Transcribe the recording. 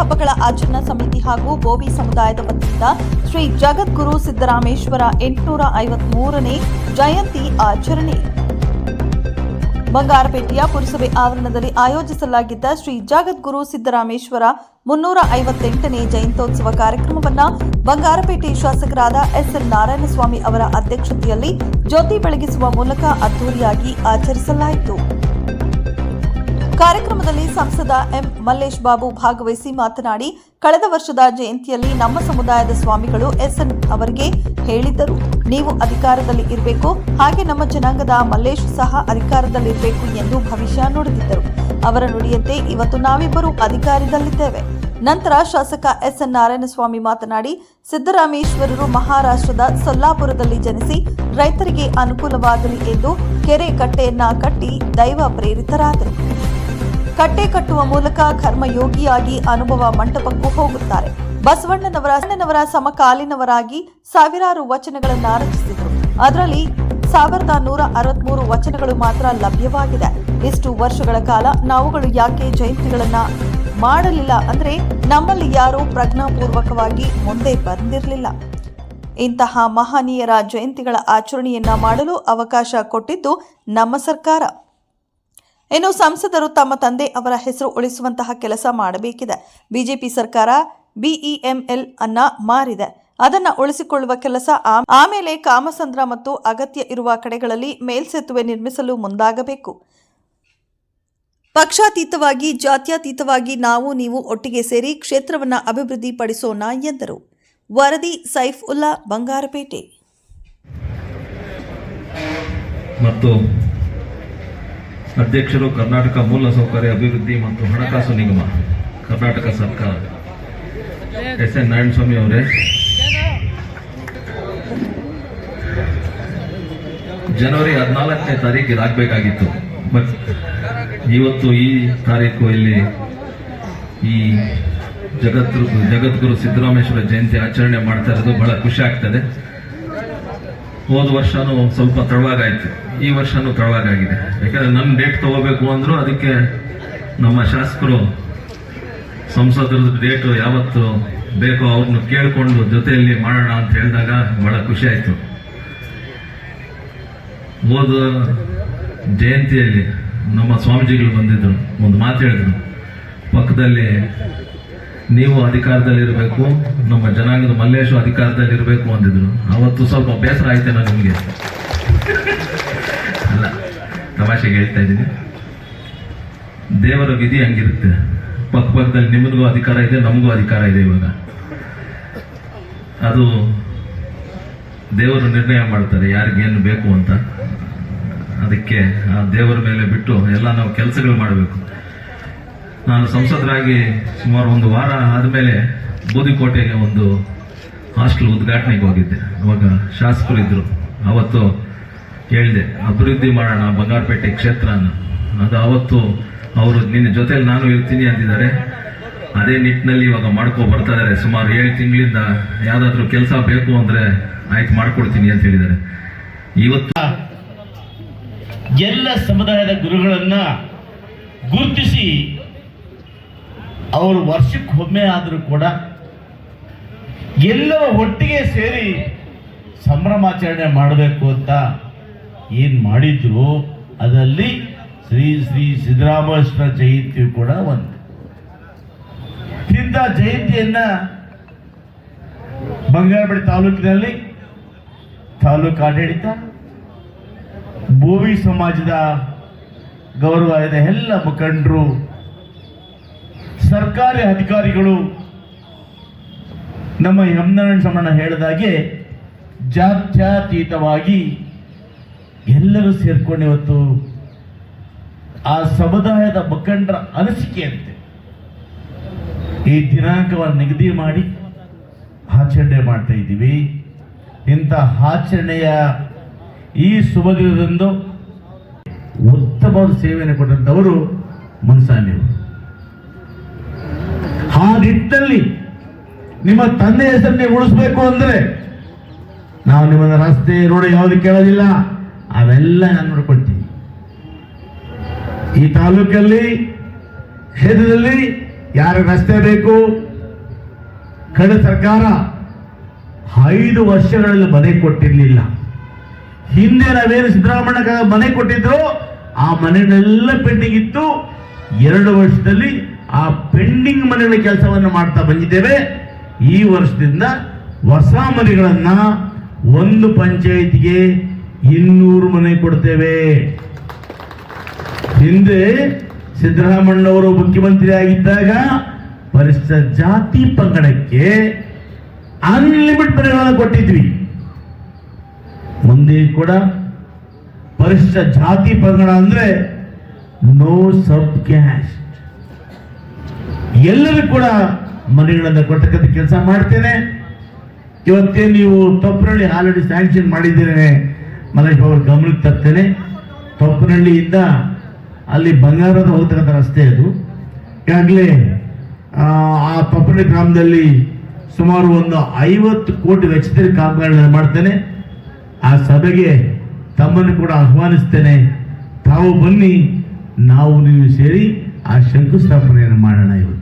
ಹಬ್ಬಗಳ ಆಚರಣಾ ಸಮಿತಿ ಹಾಗೂ ಗೋವಿ ಸಮುದಾಯದ ವತಿಯಿಂದ ಶ್ರೀ ಜಗದ್ಗುರು ಸಿದ್ದರಾಮೇಶ್ವರ ಎಂಟುನೂರ ಐವತ್ಮೂರನೇ ಜಯಂತಿ ಆಚರಣೆ. ಬಂಗಾರಪೇಟೆಯ ಪುರಸಭೆ ಆವರಣದಲ್ಲಿ ಆಯೋಜಿಸಲಾಗಿದ್ದ ಶ್ರೀ ಜಗದ್ಗುರು ಸಿದ್ದರಾಮೇಶ್ವರ ಮುನ್ನೂರ ಐವತ್ತೆಂಟನೇ ಜಯಂತ್ಯೋತ್ಸವ ಕಾರ್ಯಕ್ರಮವನ್ನು ಬಂಗಾರಪೇಟೆ ಶಾಸಕರಾದ ಎಸ್ಎಲ್ ನಾರಾಯಣಸ್ವಾಮಿ ಅವರ ಅಧ್ಯಕ್ಷತೆಯಲ್ಲಿ ಜ್ಯೋತಿ ಬೆಳಗಿಸುವ ಮೂಲಕ ಅದ್ದೂರಿಯಾಗಿ ಆಚರಿಸಲಾಯಿತು. ಕಾರ್ಯಕ್ರಮದಲ್ಲಿ ಸಂಸದ ಎಂ ಮಲ್ಲೇಶ್ ಬಾಬು ಭಾಗವಹಿಸಿ ಮಾತನಾಡಿ, ಕಳೆದ ವರ್ಷದ ಜಯಂತಿಯಲ್ಲಿ ನಮ್ಮ ಸಮುದಾಯದ ಸ್ವಾಮಿಗಳು ಎಸ್ಎನ್ ಅವರಿಗೆ ಹೇಳಿದ್ದರು. ನೀವು ಅಧಿಕಾರದಲ್ಲಿ ಇರಬೇಕು. ಹಾಗೆ ನಮ್ಮ ಜನಾಂಗದ ಮಲ್ಲೇಶ್ ಸಹ ಅಧಿಕಾರದಲ್ಲಿರಬೇಕು ಎಂದು ಭವಿಷ್ಯ ನುಡಿದಿದ್ದರು. ಅವರ ನುಡಿಯಂತೆ ಇವತ್ತು ನಾವಿಬ್ಬರು ಅಧಿಕಾರದಲ್ಲಿದ್ದೇವೆ. ನಂತರ ಶಾಸಕ ಎಸ್ಎನ್ ನಾರಾಯಣಸ್ವಾಮಿ ಮಾತನಾಡಿ, ಸಿದ್ದರಾಮೇಶ್ವರರು ಮಹಾರಾಷ್ಟ್ರದ ಸೊಲ್ಲಾಪುರದಲ್ಲಿ ಜನಿಸಿ ರೈತರಿಗೆ ಅನುಕೂಲವಾಗಲಿ ಎಂದು ಕೆರೆ ಕಟ್ಟೆಯನ್ನ ಕಟ್ಟಿ ದೈವ ಪ್ರೇರಿತರಾದರು. ಕಟ್ಟೆ ಕಟ್ಟುವ ಮೂಲಕ ಕರ್ಮಯೋಗಿಯಾಗಿ ಅನುಭವ ಮಂಟಪಕ್ಕೂ ಹೋಗುತ್ತಾರೆ. ಬಸವಣ್ಣನವರ, ಅಣ್ಣನವರ ಸಮಕಾಲೀನವರಾಗಿ ಸಾವಿರಾರು ವಚನಗಳನ್ನು ರಚಿಸಿದರು. ಅದರಲ್ಲಿ ಸಾವಿರದ ನೂರ ಅರವತ್ಮೂರು ವಚನಗಳು ಮಾತ್ರ ಲಭ್ಯವಾಗಿದೆ. ಇಷ್ಟು ವರ್ಷಗಳ ಕಾಲ ನಾವುಗಳು ಯಾಕೆ ಜಯಂತಿಗಳನ್ನ ಮಾಡಲಿಲ್ಲ ಅಂದ್ರೆ ನಮ್ಮಲ್ಲಿ ಯಾರೂ ಪ್ರಜ್ಞಾಪೂರ್ವಕವಾಗಿ ಮುಂದೆ ಬಂದಿರಲಿಲ್ಲ. ಇಂತಹ ಮಹನೀಯರ ಜಯಂತಿಗಳ ಆಚರಣೆಯನ್ನ ಮಾಡಲು ಅವಕಾಶ ಕೊಟ್ಟಿದ್ದು ನಮ್ಮ ಸರ್ಕಾರ. ಇನ್ನು ಸಂಸದರು ತಮ್ಮ ತಂದೆ ಅವರ ಹೆಸರು ಉಳಿಸುವಂತಹ ಕೆಲಸ ಮಾಡಬೇಕಿದೆ. ಬಿಜೆಪಿ ಸರ್ಕಾರ ಬಿಇಎಂಎಲ್ ಅನ್ನ ಮಾರಿದೆ. ಅದನ್ನ ಉಳಿಸಿಕೊಳ್ಳುವ ಕೆಲಸ ಆಮೇಲೆ ಕಾಮಸಂದ್ರ ಮತ್ತು ಅಗತ್ಯ ಇರುವ ಕಡೆಗಳಲ್ಲಿ ಮೇಲ್ಸೇತುವೆ ನಿರ್ಮಿಸಲು ಮುಂದಾಗಬೇಕು. ಪಕ್ಷಾತೀತವಾಗಿ, ಜಾತ್ಯತೀತವಾಗಿ ನಾವು, ನೀವು ಒಟ್ಟಿಗೆ ಸೇರಿ ಕ್ಷೇತ್ರವನ್ನು ಅಭಿವೃದ್ಧಿಪಡಿಸೋಣ ಎಂದರು. ವರದಿ ಸೈಫ್ ಉಲ್ಲಾ ಬಂಗಾರಪೇಟೆ. ಮತ್ತು ಅಧ್ಯಕ್ಷರು ಕರ್ನಾಟಕ ಮೂಲಸೌಕರ್ಯ ಅಭಿವೃದ್ಧಿ ಮತ್ತು ಹಣಕಾಸು ನಿಗಮ, ಕರ್ನಾಟಕ ಸರ್ಕಾರ. ಎಸ್ ಎನ್ ನಾರಾಯಣಸ್ವಾಮಿ ಅವರೇ. ಜನವರಿ ಹದಿನಾಲ್ಕನೇ ತಾರೀಕು ಇದಾಗಬೇಕಾಗಿತ್ತು ಬಟ್ ಇವತ್ತು ಈ ತಾರೀಕು ಇಲ್ಲಿ ಈ ಜಗದ್ಗುರು ಜಗದ್ಗುರು ಸಿದ್ದರಾಮೇಶ್ವರ ಜಯಂತಿ ಆಚರಣೆ ಮಾಡ್ತಾ ಇರೋದು ಬಹಳ ಖುಷಿ ಆಗ್ತದೆ. ಹೋದ ವರ್ಷನೂ ಸ್ವಲ್ಪ ತಡವಾಗಾಯ್ತು. ಈ ವರ್ಷನೂ ತಡವಾಗಾಗಿದೆ. ಯಾಕಂದ್ರೆ ನನ್ನ ಡೇಟ್ ತಗೋಬೇಕು ಅಂದ್ರು ಅದಕ್ಕೆ ನಮ್ಮ ಶಾಸಕರು ಸಂಸದರ ಡೇಟ್ ಯಾವತ್ತು ಬೇಕೋ ಅವ್ರನ್ನ ಕೇಳಿಕೊಂಡು ಜೊತೆಯಲ್ಲಿ ಮಾಡೋಣ ಅಂತ ಹೇಳಿದಾಗ ಬಹಳ ಖುಷಿ ಆಯಿತು. ಹೋದ ಜಯಂತಿಯಲ್ಲಿ ನಮ್ಮ ಸ್ವಾಮೀಜಿಗಳು ಬಂದಿದ್ರು. ಒಂದು ಮಾತು ಹೇಳಿದ್ರು. ಪಕ್ಕದಲ್ಲಿ ನೀವು ಅಧಿಕಾರದಲ್ಲಿ ಇರಬೇಕು ನಮ್ಮ ಜನಾಂಗದ ಮಲ್ಲೇಶು ಅಧಿಕಾರದಲ್ಲಿರಬೇಕು ಅಂದಿದ್ರು. ಅವತ್ತು ಸ್ವಲ್ಪ ಬೇಸರ ಆಯ್ತೇನೋ ನಿಮಗೆ? ಅಲ್ಲ ತಮಾಷೆಗೆ ಹೇಳ್ತಾ ಇದ್ದೀನಿ. ದೇವರ ವಿಧಿ ಹಂಗಿರುತ್ತೆ. ಪಕ್ಕ ಪಕ್ಕದಲ್ಲಿ ನಿಮಗೂ ಅಧಿಕಾರ ಇದೆ, ನಮಗೂ ಅಧಿಕಾರ ಇದೆ ಇವಾಗ. ಅದು ದೇವರು ನಿರ್ಣಯ ಮಾಡ್ತಾರೆ, ಯಾರಿಗೇನು ಬೇಕು ಅಂತ. ಅದಕ್ಕೆ ಆ ದೇವರ ಮೇಲೆ ಬಿಟ್ಟು ಎಲ್ಲ ನಾವು ಕೆಲಸಗಳು ಮಾಡಬೇಕು. ನಾನು ಸಂಸದರಾಗಿ ಸುಮಾರು ಒಂದು ವಾರ ಆದಮೇಲೆ ಬೂದಿಕೋಟೆಗೆ ಒಂದು ಹಾಸ್ಟೆಲ್ ಉದ್ಘಾಟನೆಗೆ ಹೋಗಿದ್ದೆ. ಅವಾಗ ಶಾಸಕರು ಇದ್ದರು ಅವತ್ತು ಹೇಳಿದೆ, ಅಭಿವೃದ್ಧಿ ಮಾಡೋಣ, ಬಂಗಾರಪೇಟೆ ಕ್ಷೇತ್ರನ ಅದು ಅವತ್ತು ಅವರು, ನಿನ್ನ ಜೊತೆಯಲ್ಲಿ ನಾನು ಇರ್ತೀನಿ ಅಂತಿದ್ದಾರೆ ಅದೇ ನಿಟ್ಟಿನಲ್ಲಿ ಇವಾಗ ಮಾಡ್ಕೊ ಬರ್ತಾ ಇದ್ದಾರೆ. ಸುಮಾರು ಏಳು ತಿಂಗಳಿಂದ ಯಾವುದಾದ್ರೂ ಕೆಲಸ ಬೇಕು ಅಂದ್ರೆ ಆಯ್ತು ಮಾಡ್ಕೊಡ್ತೀನಿ ಅಂತ ಹೇಳಿದ್ದಾರೆ. ಇವತ್ತು ಎಲ್ಲ ಸಮುದಾಯದ ಗುರುಗಳನ್ನ ಗುರುತಿಸಿ ಅವರು ವರ್ಷಕ್ಕೆ ಒಮ್ಮೆ ಆದರೂ ಕೂಡ ಎಲ್ಲರ ಒಟ್ಟಿಗೆ ಸೇರಿ ಸಂಭ್ರಮಾಚರಣೆ ಮಾಡಬೇಕು ಅಂತ ಏನು ಮಾಡಿದ್ರು, ಅದರಲ್ಲಿ ಶ್ರೀ ಶ್ರೀ ಸಿದ್ದರಾಮೇಶ್ವರ ಜಯಂತಿ ಕೂಡ ಒಂದು. ಇಂಥ ಜಯಂತಿಯನ್ನು ಬಂಗಾರಪೇಟೆ ತಾಲೂಕಿನಲ್ಲಿ ತಾಲೂಕು ಆಡಳಿತ, ಭೂಮಿ ಸಮಾಜದ ಗೌರವ ಇದೆ ಎಲ್ಲ ಮುಖಂಡರು ಸರ್ಕಾರಿ ಅಧಿಕಾರಿಗಳು ನಮ್ಮ ಯಮನಾರಾಯಣ ಸಮಣ್ಣ ಹೇಳಿದಾಗೆ ಜಾತ್ಯತೀತವಾಗಿ ಎಲ್ಲರೂ ಸೇರ್ಕೊಂಡು ಇವತ್ತು ಆ ಸಮುದಾಯದ ಮುಖಂಡರ ಅನಿಸಿಕೆಯಂತೆ ಈ ದಿನಾಂಕವನ್ನು ನಿಗದಿ ಮಾಡಿ ಆಚರಣೆ ಮಾಡ್ತಾ ಇದ್ದೀವಿ. ಇಂಥ ಆಚರಣೆಯ ಈ ಶುಭ ದಿನದಂದು ಉತ್ತಮವಾದ ಸೇವೆಯನ್ನು ಕೊಟ್ಟಂಥವರು ಮನ್ಸಾಮಿಯವರು ಆ ನಿಟ್ಟಿನಲ್ಲಿ ನಿಮ್ಮ ತಂದೆ ಹೆಸರನ್ನೇ ಉಳಿಸ್ಬೇಕು ಅಂದ್ರೆ ನಾವು ನಿಮ್ಮನ್ನ ರಸ್ತೆ ರೋಡ್ ಯಾವುದು ಕೇಳೋದಿಲ್ಲ, ಅವೆಲ್ಲ ನಾನು ನೋಡ್ಕೊಳ್ತೀನಿ. ಈ ತಾಲೂಕಲ್ಲಿ, ಕ್ಷೇತ್ರದಲ್ಲಿ ಯಾರ ರಸ್ತೆ ಬೇಕು? ಕಳೆದ ಸರ್ಕಾರ ಐದು ವರ್ಷಗಳಲ್ಲಿ ಮನೆ ಕೊಟ್ಟಿರಲಿಲ್ಲ. ಹಿಂದೆ ನಾವೇನು ಸಿದ್ದರಾಮಣ್ಣ ಮನೆ ಕೊಟ್ಟಿದ್ರು, ಆ ಮನೆಯಲ್ಲ ಪೆಂಡಿಂಗ್ ಇತ್ತು. ಎರಡು ವರ್ಷದಲ್ಲಿ ಆ ಪೆಂಡಿಂಗ್ ಮನೆಗಳ ಕೆಲಸವನ್ನು ಮಾಡ್ತಾ ಬಂದಿದ್ದೇವೆ. ಈ ವರ್ಷದಿಂದ ಹೊಸ ಮನೆಗಳನ್ನು ಒಂದು ಪಂಚಾಯಿತಿಗೆ ಇನ್ನೂರು ಮನೆ ಕೊಡ್ತೇವೆ. ಹಿಂದೆ ಸಿದ್ದರಾಮಣ್ಣವರು ಮುಖ್ಯಮಂತ್ರಿ ಆಗಿದ್ದಾಗ ಪರಿಷ್ಠ ಜಾತಿ ಪಂಗಡಕ್ಕೆ ಅನ್ಲಿಮಿಟ್ ಮನೆಗಳನ್ನು ಕೊಟ್ಟಿದ್ವಿ. ಮುಂದೆ ಕೂಡ ಪರಿಶಿಷ್ಟ ಜಾತಿ ಪಂಗಡ ಅಂದ್ರೆ ನೋ ಸಬ್ ಕ್ಯಾಸ್ಟ್ ಎಲ್ಲರೂ ಕೂಡ ಮನೆಗಳನ್ನು ಕೊಟ್ಟಕ್ಕಂಥ ಕೆಲಸ ಮಾಡ್ತೇನೆ. ಇವತ್ತೇ ನೀವು ತೊಪ್ಪನಹಳ್ಳಿ ಆಲ್ರೆಡಿ ಸ್ಯಾಂಕ್ಷನ್ ಮಾಡಿದ್ದೇನೆ. ಮಲೇಶ್ ಅವರು ಗಮನಕ್ಕೆ ತರ್ತೇನೆ. ತೊಪ್ಪನಹಳ್ಳಿಯಿಂದ ಅಲ್ಲಿ ಬಂಗಾರದ ಹೋಗ್ತಕ್ಕಂಥ ರಸ್ತೆ ಅದು. ಈಗಾಗಲೇ, ಆ ತೊಪ್ಪನಹಳ್ಳಿ ಗ್ರಾಮದಲ್ಲಿ ಸುಮಾರು ಒಂದು ಐವತ್ತು ಕೋಟಿ ವೆಚ್ಚದಲ್ಲಿ ಕಾಮಗಾರಿಗಳನ್ನು ಮಾಡ್ತೇನೆ. ಆ ಸಭೆಗೆ ತಮ್ಮನ್ನು ಕೂಡ ಆಹ್ವಾನಿಸ್ತೇನೆ. ತಾವು ಬನ್ನಿ, ನಾವು ನೀವು ಸೇರಿ ಆ ಶಂಕುಸ್ಥಾಪನೆಯನ್ನು ಮಾಡೋಣ ಇವತ್ತು.